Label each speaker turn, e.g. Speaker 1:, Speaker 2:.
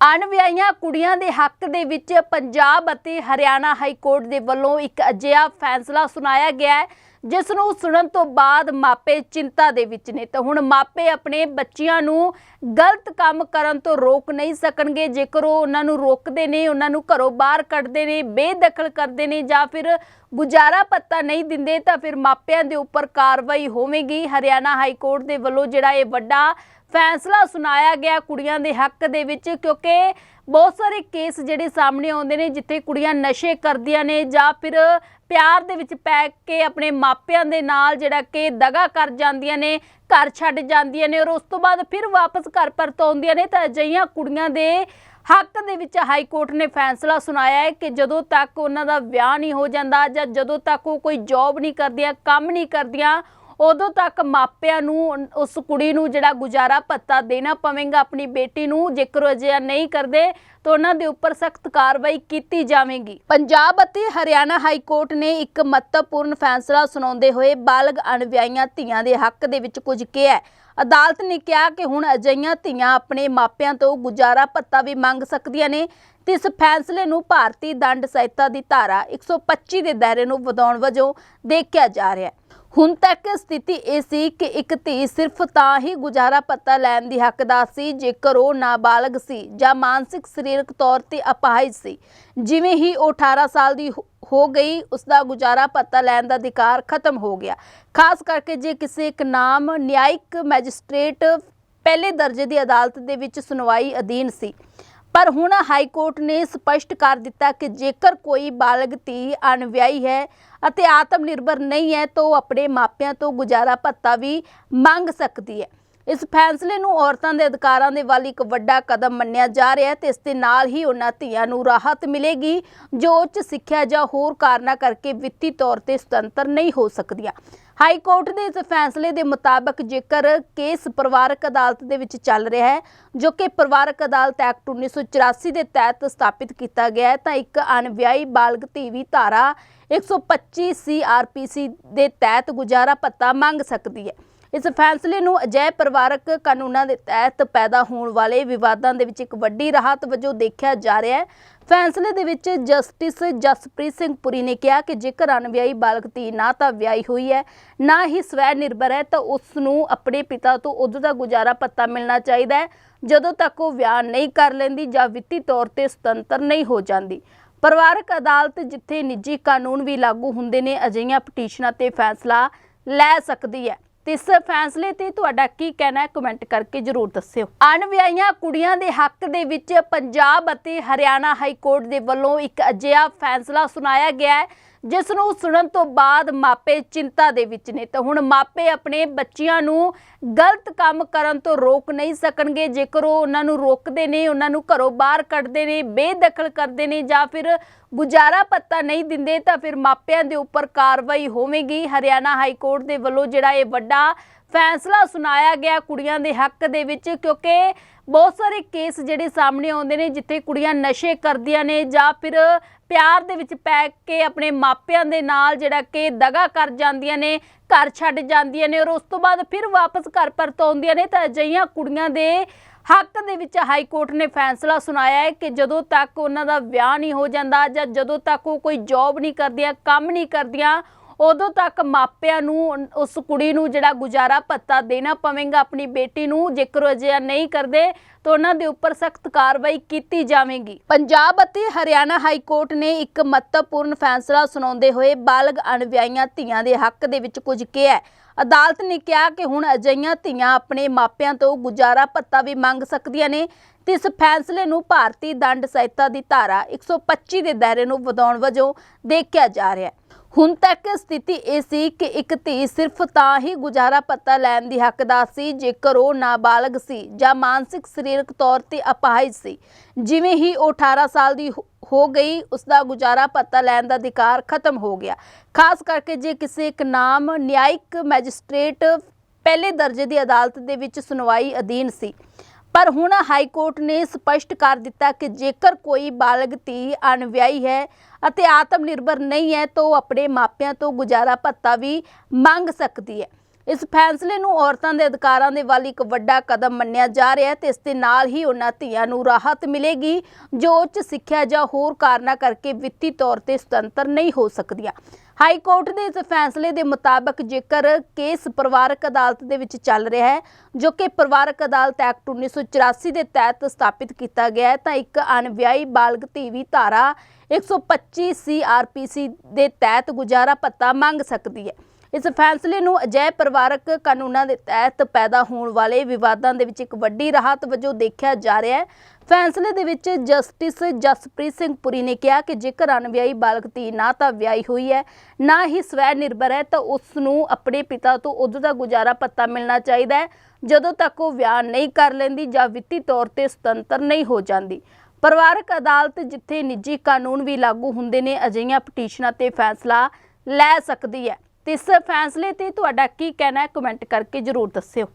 Speaker 1: ਅਣਵਿਆਹੀਆਂ ਕੁੜੀਆਂ ਦੇ ਹੱਕ ਦੇ ਵਿੱਚ ਪੰਜਾਬ ਅਤੇ ਹਰਿਆਣਾ ਹਾਈ ਕੋਰਟ ਦੇ ਵੱਲੋਂ ਇੱਕ ਅਜਿਹਾ ਫੈਸਲਾ ਸੁਣਾਇਆ ਗਿਆ ਹੈ, ਜਿਸ ਨੂੰ ਸੁਣਨ ਤੋਂ ਬਾਅਦ ਮਾਪੇ ਚਿੰਤਾ ਦੇ ਵਿੱਚ ਨੇ। ਤਾਂ ਹੁਣ ਮਾਪੇ ਆਪਣੇ ਬੱਚਿਆਂ ਨੂੰ ਗਲਤ ਕੰਮ ਕਰਨ ਤੋਂ ਰੋਕ ਨਹੀਂ ਸਕਣਗੇ। ਜੇਕਰ ਉਹ ਉਹਨਾਂ ਨੂੰ ਰੋਕਦੇ ਨੇ, ਉਹਨਾਂ ਨੂੰ ਘਰੋਂ ਬਾਹਰ ਕੱਢਦੇ ਨੇ, ਬੇਦਖਲ ਕਰਦੇ ਨੇ ਜਾਂ ਫਿਰ ਗੁਜ਼ਾਰਾ ਪੱਤਾ ਨਹੀਂ ਦਿੰਦੇ, ਤਾਂ ਫਿਰ ਮਾਪਿਆਂ ਦੇ ਉੱਪਰ ਕਾਰਵਾਈ ਹੋਵੇਗੀ। ਹਰਿਆਣਾ ਹਾਈ ਕੋਰਟ ਦੇ ਵੱਲੋਂ ਜਿਹੜਾ ਇਹ ਵੱਡਾ ਫੈਸਲਾ ਸੁਣਾਇਆ ਗਿਆ ਕੁੜੀਆਂ ਦੇ ਹੱਕ ਦੇ ਵਿੱਚ, ਕਿਉਂਕਿ ਬਹੁਤ ਸਾਰੇ ਕੇਸ ਜਿਹੜੇ ਸਾਹਮਣੇ ਆਉਂਦੇ ਨੇ, ਜਿੱਥੇ ਕੁੜੀਆਂ ਨਸ਼ੇ ਕਰਦੀਆਂ ਨੇ ਜਾਂ ਫਿਰ ਪਿਆਰ ਦੇ ਵਿੱਚ ਪੈ ਕੇ ਆਪਣੇ ਮਾਪਿਆਂ ਦੇ ਨਾਲ ਜਿਹੜਾ ਕਿ ਦਗਾ ਕਰ ਜਾਂਦੀਆਂ ਨੇ, ਘਰ ਛੱਡ ਜਾਂਦੀਆਂ ਨੇ ਔਰ ਉਸ ਤੋਂ ਬਾਅਦ ਫਿਰ ਵਾਪਸ ਘਰ ਪਰਤ ਆਉਂਦੀਆਂ ਨੇ, ਤਾਂ ਅਜਿਹੀਆਂ ਕੁੜੀਆਂ ਦੇ ਹੱਕ ਦੇ ਵਿੱਚ ਹਾਈ ਕੋਰਟ ਨੇ ਫੈਸਲਾ ਸੁਣਾਇਆ ਹੈ ਕਿ ਜਦੋਂ ਤੱਕ ਉਹਨਾਂ ਦਾ ਵਿਆਹ ਨਹੀਂ ਹੋ ਜਾਂਦਾ ਜਾਂ ਜਦੋਂ ਤੱਕ ਉਹ ਕੋਈ ਜੌਬ ਨਹੀਂ ਕਰਦੀਆਂ, ਕੰਮ ਨਹੀਂ ਕਰਦੀਆਂ ਉਦੋਂ ਤੱਕ ਮਾਪਿਆਂ ਨੂੰ, ਉਸ ਕੁੜੀ ਨੂੰ ਜਿਹੜਾ ਗੁਜ਼ਾਰਾ ਭੱਤਾ ਦੇਣਾ ਪਵੇਗਾ ਆਪਣੀ ਬੇਟੀ ਨੂੰ, ਜੇਕਰ ਉਹ ਅਜਿਹਾ ਨਹੀਂ ਕਰਦੇ, ਤਾਂ ਉਹਨਾਂ ਦੇ ਉੱਪਰ ਸਖਤ ਕਾਰਵਾਈ ਕੀਤੀ ਜਾਵੇਗੀ। ਪੰਜਾਬ ਅਤੇ ਹਰਿਆਣਾ ਹਾਈ ਕੋਰਟ ਨੇ ਇੱਕ ਮਹੱਤਵਪੂਰਨ ਫੈਸਲਾ ਸੁਣਾਉਂਦੇ ਹੋਏ ਬਾਲਗ ਅਣਵਿਆਹੀਆਂ ਧੀਆਂ ਦੇ ਹੱਕ ਦੇ ਵਿੱਚ ਕੁਝ ਕਿਹਾ ਅਦਾਲਤ ਨੇ ਕਿਹਾ ਕਿ ਹੁਣ ਅਜਿਹੀਆਂ ਧੀਆਂ ਆਪਣੇ ਮਾਪਿਆਂ ਤੋਂ ਗੁਜ਼ਾਰਾ ਭੱਤਾ ਵੀ ਮੰਗ ਸਕਦੀਆਂ ਨੇ, ਤੇ ਇਸ ਫੈਸਲੇ ਨੂੰ ਭਾਰਤੀ ਦੰਡ ਸੰਹਿਤਾ ਦੀ ਧਾਰਾ 125 ਦੇ ਦਾਇਰੇ ਨੂੰ ਵਧਾਉਣ ਵਜੋਂ ਦੇਖਿਆ ਜਾ ਰਿਹਾ ਹੈ। ਹੁਣ ਤੱਕ ਸਥਿਤੀ ਇਹ ਸੀ ਕਿ ਇੱਕ ਧੀ ਸਿਰਫ ਤਾਂ ਹੀ ਗੁਜ਼ਾਰਾ ਪੱਤਾ ਲੈਣ ਦੀ ਹੱਕਦਾਰ ਸੀ ਜੇਕਰ ਉਹ ਨਾਬਾਲਗ ਸੀ ਜਾਂ ਮਾਨਸਿਕ ਸਰੀਰਕ ਤੌਰ ਤੇ ਅਪਾਹਜ ਸੀ। ਜਿਵੇਂ ਹੀ ਉਹ 18 ਸਾਲ ਦੀ ਹੋ- ਹੋ ਗਈ ਉਸ ਦਾ ਗੁਜ਼ਾਰਾ ਪੱਤਾ ਲੈਣ ਦਾ ਅਧਿਕਾਰ ਖਤਮ ਹੋ ਗਿਆ। ਖਾਸ ਕਰਕੇ ਜੇ ਕਿਸੇ ਇੱਕ ਨਾਮ ਨਿਆਇਕ ਮੈਜਿਸਟ੍ਰੇਟ ਪਹਿਲੇ ਦਰਜੇ ਦੀ ਅਦਾਲਤ ਦੇ ਵਿੱਚ ਸੁਣਵਾਈ ਅਧੀਨ ਸੀ। ਪਰ ਹੁਣ ਹਾਈ ਕੋਰਟ ਨੇ ਸਪਸ਼ਟ ਕਰ ਦਿੱਤਾ ਕਿ ਜੇਕਰ ਕੋਈ ਬਾਲਗ ਧੀ ਅਣਵਿਆਹੀ ਹੈ ਅਤੇ ਆਤਮ ਨਿਰਭਰ ਨਹੀਂ ਹੈ, ਤਾਂ ਉਹ ਆਪਣੇ ਮਾਪਿਆਂ ਤੋਂ ਗੁਜ਼ਾਰਾ ਭੱਤਾ ਵੀ ਮੰਗ ਸਕਦੀ ਹੈ। ਇਸ ਫੈਸਲੇ ਨੂੰ ਔਰਤਾਂ ਦੇ ਅਧਿਕਾਰਾਂ ਦੇ ਵੱਲ ਇੱਕ ਵੱਡਾ ਕਦਮ ਮੰਨਿਆ ਜਾ ਰਿਹਾ ਹੈ ਤੇ ਇਸ ਦੇ ਨਾਲ ਹੀ ਉਹਨਾਂ ਧੀਆਂ ਨੂੰ ਰਾਹਤ ਮਿਲੇਗੀ, ਜੋ ਉੱਚ ਸਿੱਖਿਆ ਜਾਂ ਹੋਰ ਕਾਰਨਾਂ ਕਰਕੇ ਵਿੱਤੀ ਤੌਰ ਤੇ ਸੁਤੰਤਰ ਨਹੀਂ ਹੋ ਸਕਦੀਆਂ। ਹਾਈ ਕੋਰਟ ਦੇ ਇਸ ਫੈਸਲੇ ਦੇ ਮੁਤਾਬਕ ਜੇਕਰ ਕੇਸ ਪਰਿਵਾਰਕ ਅਦਾਲਤ ਦੇ ਵਿੱਚ ਚੱਲ ਰਿਹਾ ਹੈ, ਜੋ ਕਿ ਪਰਿਵਾਰਕ ਅਦਾਲਤ ਐਕਟ 1984 ਦੇ ਤਹਿਤ ਸਥਾਪਿਤ ਕੀਤਾ ਗਿਆ ਹੈ, ਤਾਂ ਇੱਕ ਅਣਵਿਆਹੀ ਬਾਲਗ ਧੀ ਵੀ ਧਾਰਾ 125 ਸੀਆਰਪੀਸੀ ਦੇ ਤਹਿਤ ਗੁਜ਼ਾਰਾ ਭੱਤਾ ਮੰਗ ਸਕਦੀ ਹੈ। ਇਸ ਫੈਸਲੇ ਨੂੰ ਅਜਿਹੇ ਪਰਿਵਾਰਕ ਕਾਨੂੰਨਾਂ ਦੇ ਤਹਿਤ ਪੈਦਾ ਹੋਣ ਵਾਲੇ ਵਿਵਾਦਾਂ ਦੇ ਵਿੱਚ ਇੱਕ ਵੱਡੀ ਰਾਹਤ ਵਜੋਂ ਦੇਖਿਆ ਜਾ ਰਿਹਾ ਹੈ। ਫੈਸਲੇ ਦੇ ਵਿੱਚ ਜਸਟਿਸ ਜਸਪ੍ਰੀਤ ਸਿੰਘ ਪੁਰੀ ਨੇ ਕਿਹਾ ਕਿ ਜੇਕਰ ਅਣਵਿਆਹੀ ਬਾਲਕ ਧੀ ਨਾ ਤਾਂ ਵਿਆਹੀ ਹੋਈ ਹੈ, ਨਾ ਹੀ ਸਵੈ ਨਿਰਭਰ ਹੈ, ਤਾਂ ਉਸ ਨੂੰ ਆਪਣੇ ਪਿਤਾ ਤੋਂ ਉਦੋਂ ਦਾ ਗੁਜ਼ਾਰਾ ਪੱਤਾ ਮਿਲਣਾ ਚਾਹੀਦਾ ਹੈ। ਜਦੋਂ ਤੱਕ ਉਹ ਵਿਆਹ ਨਹੀਂ ਕਰ ਲੈਂਦੀ ਜਾਂ ਵਿੱਤੀ ਤੌਰ ਤੇ ਸੁਤੰਤਰ ਨਹੀਂ ਹੋ ਜਾਂਦੀ ਪਰਿਵਾਰਕ ਅਦਾਲਤ ਜਿੱਥੇ ਨਿੱਜੀ ਕਾਨੂੰਨ ਵੀ ਲਾਗੂ ਹੁੰਦੇ ਨੇ, ਅਜਿਹੀਆਂ ਪਟੀਸ਼ਨਾਂ ਤੇ ਫੈਸਲਾ ਲੈ ਸਕਦੀ ਹੈ। ਇਸ ਫੈਸਲੇ ਤੇ ਤੁਹਾਡਾ ਕੀ ਕਹਿਣਾ ਹੈ? ਕਮੈਂਟ ਕਰਕੇ ਜਰੂਰ ਦੱਸਿਓ। ਅਣਵਿਆਹੀਆਂ ਕੁੜੀਆਂ ਦੇ ਹੱਕ ਦੇ ਵਿੱਚ ਪੰਜਾਬ ਅਤੇ ਹਰਿਆਣਾ ਹਾਈ ਕੋਰਟ ਦੇ ਵੱਲੋਂ ਇੱਕ ਅਜਿਹਾ ਫੈਸਲਾ ਸੁਣਾਇਆ ਗਿਆ ਹੈ। ਜਿਸ ਨੂੰ ਸੁਣਨ ਤੋਂ ਬਾਅਦ ਮਾਪੇ ਚਿੰਤਾ ਦੇ ਵਿੱਚ ਨੇ। ਤਾਂ ਹੁਣ ਮਾਪੇ ਆਪਣੇ ਬੱਚਿਆਂ ਨੂੰ ਗਲਤ ਕੰਮ ਕਰਨ ਤੋਂ ਰੋਕ ਨਹੀਂ ਸਕਣਗੇ। ਜੇਕਰ ਉਹ ਉਹਨਾਂ ਨੂੰ ਰੋਕਦੇ ਨੇ, ਉਹਨਾਂ ਨੂੰ ਘਰੋਂ ਬਾਹਰ ਕੱਢਦੇ ਨੇ, ਬੇਦਖਲ ਕਰਦੇ ਨੇ ਜਾਂ ਫਿਰ ਗੁਜ਼ਾਰਾ ਪੱਤਾ ਨਹੀਂ ਦਿੰਦੇ, ਤਾਂ ਫਿਰ ਮਾਪਿਆਂ ਦੇ ਉੱਪਰ ਕਾਰਵਾਈ ਹੋਵੇਗੀ। ਹਰਿਆਣਾ ਹਾਈ ਕੋਰਟ ਦੇ ਵੱਲੋਂ ਜਿਹੜਾ ਇਹ ਵੱਡਾ ਫੈਸਲਾ ਸੁਣਾਇਆ ਗਿਆ ਕੁੜੀਆਂ ਦੇ ਹੱਕ ਦੇ ਵਿੱਚ, ਕਿਉਂਕਿ ਬਹੁਤ ਸਾਰੇ ਕੇਸ ਜਿਹੜੇ ਸਾਹਮਣੇ ਆਉਂਦੇ ਨੇ, ਜਿੱਥੇ ਕੁੜੀਆਂ ਨਸ਼ੇ ਕਰਦੀਆਂ ਨੇ ਜਾਂ ਫਿਰ ਪਿਆਰ ਦੇ ਵਿੱਚ ਪੈ ਕੇ ਆਪਣੇ ਮਾਪਿਆਂ ਦੇ ਨਾਲ ਜਿਹੜਾ ਕਿ ਦਗਾ ਕਰ ਜਾਂਦੀਆਂ ਨੇ, ਘਰ ਛੱਡ ਜਾਂਦੀਆਂ ਨੇ ਔਰ ਉਸ ਤੋਂ ਬਾਅਦ ਫਿਰ ਵਾਪਸ ਘਰ ਪਰਤ ਆਉਂਦੀਆਂ ਨੇ ਤਾਂ ਅਜਿਹੀਆਂ ਕੁੜੀਆਂ ਦੇ ਹੱਕ ਦੇ ਵਿੱਚ ਹਾਈ ਕੋਰਟ ਨੇ ਫੈਸਲਾ ਸੁਣਾਇਆ ਹੈ ਕਿ ਜਦੋਂ ਤੱਕ ਉਹਨਾਂ ਦਾ ਵਿਆਹ ਨਹੀਂ ਹੋ ਜਾਂਦਾ ਜਾਂ ਜਦੋਂ ਤੱਕ ਉਹ ਕੋਈ ਜੌਬ ਨਹੀਂ ਕਰਦੀਆਂ, ਕੰਮ ਨਹੀਂ ਕਰਦੀਆਂ ਉਦੋਂ ਤੱਕ ਮਾਪਿਆਂ ਨੂੰ, ਉਸ ਕੁੜੀ ਨੂੰ ਜਿਹੜਾ ਗੁਜ਼ਾਰਾ ਭੱਤਾ ਦੇਣਾ ਪਵੇਗਾ ਆਪਣੀ ਬੇਟੀ ਨੂੰ, ਜੇਕਰ ਉਹ ਅਜਿਹਾ ਨਹੀਂ ਕਰਦੇ, ਤਾਂ ਉਹਨਾਂ ਦੇ ਉੱਪਰ ਸਖਤ ਕਾਰਵਾਈ ਕੀਤੀ ਜਾਵੇਗੀ। ਪੰਜਾਬ ਅਤੇ ਹਰਿਆਣਾ ਹਾਈ ਕੋਰਟ ਨੇ ਇੱਕ ਮਹੱਤਵਪੂਰਨ ਫੈਸਲਾ ਸੁਣਾਉਂਦੇ ਹੋਏ ਬਾਲਗ ਅਣਵਿਆਹੀਆਂ ਧੀਆਂ ਦੇ ਹੱਕ ਦੇ ਵਿੱਚ ਕੁਝ ਕਿਹਾ ਅਦਾਲਤ ਨੇ ਕਿਹਾ ਕਿ ਹੁਣ ਅਜਿਹੀਆਂ ਧੀਆਂ ਆਪਣੇ ਮਾਪਿਆਂ ਤੋਂ ਗੁਜ਼ਾਰਾ ਭੱਤਾ ਵੀ ਮੰਗ ਸਕਦੀਆਂ ਨੇ, ਤੇ ਇਸ ਫੈਸਲੇ ਨੂੰ ਭਾਰਤੀ ਦੰਡ ਸੰਹਿਤਾ ਦੀ ਧਾਰਾ 125 ਦੇ ਦਾਇਰੇ ਨੂੰ ਵਧਾਉਣ ਵਜੋਂ ਦੇਖਿਆ ਜਾ ਰਿਹਾ ਹੈ। ਹੁਣ ਤੱਕ ਸਥਿਤੀ ਇਹ ਸੀ ਕਿ ਇੱਕ ਧੀ ਸਿਰਫ ਤਾਂ ਹੀ ਗੁਜ਼ਾਰਾ ਪੱਤਾ ਲੈਣ ਦੀ ਹੱਕਦਾਰ ਸੀ ਜੇਕਰ ਉਹ ਨਾਬਾਲਗ ਸੀ ਜਾਂ ਮਾਨਸਿਕ ਸਰੀਰਕ ਤੌਰ ਤੇ ਅਪਾਹਜ ਸੀ। ਜਿਵੇਂ ਹੀ ਉਹ 18 ਸਾਲ ਦੀ ਹੋ- ਹੋ ਗਈ ਉਸ ਦਾ ਗੁਜ਼ਾਰਾ ਪੱਤਾ ਲੈਣ ਦਾ ਅਧਿਕਾਰ ਖਤਮ ਹੋ ਗਿਆ। ਖਾਸ ਕਰਕੇ ਜੇ ਕਿਸੇ ਇੱਕ ਨਾਮ ਨਿਆਇਕ ਮੈਜਿਸਟ੍ਰੇਟ ਪਹਿਲੇ ਦਰਜੇ ਦੀ ਅਦਾਲਤ ਦੇ ਵਿੱਚ ਸੁਣਵਾਈ ਅਧੀਨ ਸੀ। ਪਰ ਹੁਣ ਹਾਈ ਕੋਰਟ ਨੇ ਸਪਸ਼ਟ ਕਰ ਦਿੱਤਾ ਕਿ ਜੇਕਰ ਕੋਈ ਬਾਲਗ ਧੀ ਅਣਵਿਆਹੀ ਹੈ ਅਤੇ ਆਤਮ ਨਿਰਭਰ ਨਹੀਂ ਹੈ, ਤਾਂ ਉਹ ਆਪਣੇ ਮਾਪਿਆਂ ਤੋਂ ਗੁਜ਼ਾਰਾ ਭੱਤਾ ਵੀ ਮੰਗ ਸਕਦੀ ਹੈ। ਇਸ ਫੈਸਲੇ ਨੂੰ ਔਰਤਾਂ ਦੇ ਅਧਿਕਾਰਾਂ ਦੇ ਵੱਲ ਇੱਕ ਵੱਡਾ ਕਦਮ ਮੰਨਿਆ ਜਾ ਰਿਹਾ ਹੈ ਤੇ ਇਸ ਦੇ ਨਾਲ ਹੀ ਉਹਨਾਂ ਧੀਆਂ ਨੂੰ ਰਾਹਤ ਮਿਲੇਗੀ, ਜੋ ਉੱਚ ਸਿੱਖਿਆ ਜਾਂ ਹੋਰ ਕਾਰਨਾਂ ਕਰਕੇ ਵਿੱਤੀ ਤੌਰ ਤੇ ਸੁਤੰਤਰ ਨਹੀਂ ਹੋ ਸਕਦੀਆਂ। ਹਾਈ ਕੋਰਟ ਦੇ ਇਸ ਫੈਸਲੇ ਦੇ ਮੁਤਾਬਕ ਜੇਕਰ ਕੇਸ ਪਰਿਵਾਰਕ ਅਦਾਲਤ ਦੇ ਵਿੱਚ ਚੱਲ ਰਿਹਾ ਹੈ, ਜੋ ਕਿ ਪਰਿਵਾਰਕ ਅਦਾਲਤ ਐਕਟ 1984 ਦੇ ਤਹਿਤ ਸਥਾਪਿਤ ਕੀਤਾ ਗਿਆ ਹੈ, ਤਾਂ ਇੱਕ ਅਣਵਿਆਹੀ ਬਾਲਗ ਧੀ ਵੀ ਧਾਰਾ 125 ਸੀਆਰਪੀਸੀ ਦੇ ਤਹਿਤ ਗੁਜ਼ਾਰਾ ਭੱਤਾ ਮੰਗ ਸਕਦੀ ਹੈ। ਇਸ ਫੈਸਲੇ ਨੂੰ ਅਜਿਹੇ ਪਰਿਵਾਰਕ ਕਾਨੂੰਨਾਂ ਦੇ ਤਹਿਤ ਪੈਦਾ ਹੋਣ ਵਾਲੇ ਵਿਵਾਦਾਂ ਦੇ ਵਿੱਚ ਇੱਕ ਵੱਡੀ ਰਾਹਤ ਵਜੋਂ ਦੇਖਿਆ ਜਾ ਰਿਹਾ ਹੈ। ਫੈਸਲੇ ਦੇ ਵਿੱਚ ਜਸਟਿਸ ਜਸਪ੍ਰੀਤ ਸਿੰਘ ਪੁਰੀ ਨੇ ਕਿਹਾ ਕਿ ਜੇਕਰ ਅਣਵਿਆਹੀ ਬਾਲਕ ਧੀ ਨਾ ਤਾਂ ਵਿਆਹੀ ਹੋਈ ਹੈ, ਨਾ ਹੀ ਸਵੈ ਨਿਰਭਰ ਹੈ, ਤਾਂ ਉਸ ਨੂੰ ਆਪਣੇ ਪਿਤਾ ਤੋਂ ਉਦੋਂ ਦਾ ਗੁਜ਼ਾਰਾ ਪੱਤਾ ਮਿਲਣਾ ਚਾਹੀਦਾ ਹੈ। ਜਦੋਂ ਤੱਕ ਉਹ ਵਿਆਹ ਨਹੀਂ ਕਰ ਲੈਂਦੀ ਜਾਂ ਵਿੱਤੀ ਤੌਰ ਤੇ ਸੁਤੰਤਰ ਨਹੀਂ ਹੋ ਜਾਂਦੀ ਪਰਿਵਾਰਕ ਅਦਾਲਤ ਜਿੱਥੇ ਨਿੱਜੀ ਕਾਨੂੰਨ ਵੀ ਲਾਗੂ ਹੁੰਦੇ ਨੇ, ਅਜਿਹੀਆਂ ਪਟੀਸ਼ਨਾਂ ਤੇ ਫੈਸਲਾ ਲੈ ਸਕਦੀ ਹੈ। ਤੇ ਇਸ ਫੈਸਲੇ ਤੇ ਤੁਹਾਡਾ ਕੀ ਕਹਿਣਾ ਹੈ? ਕਮੈਂਟ ਕਰਕੇ ਜਰੂਰ ਦੱਸਿਓ।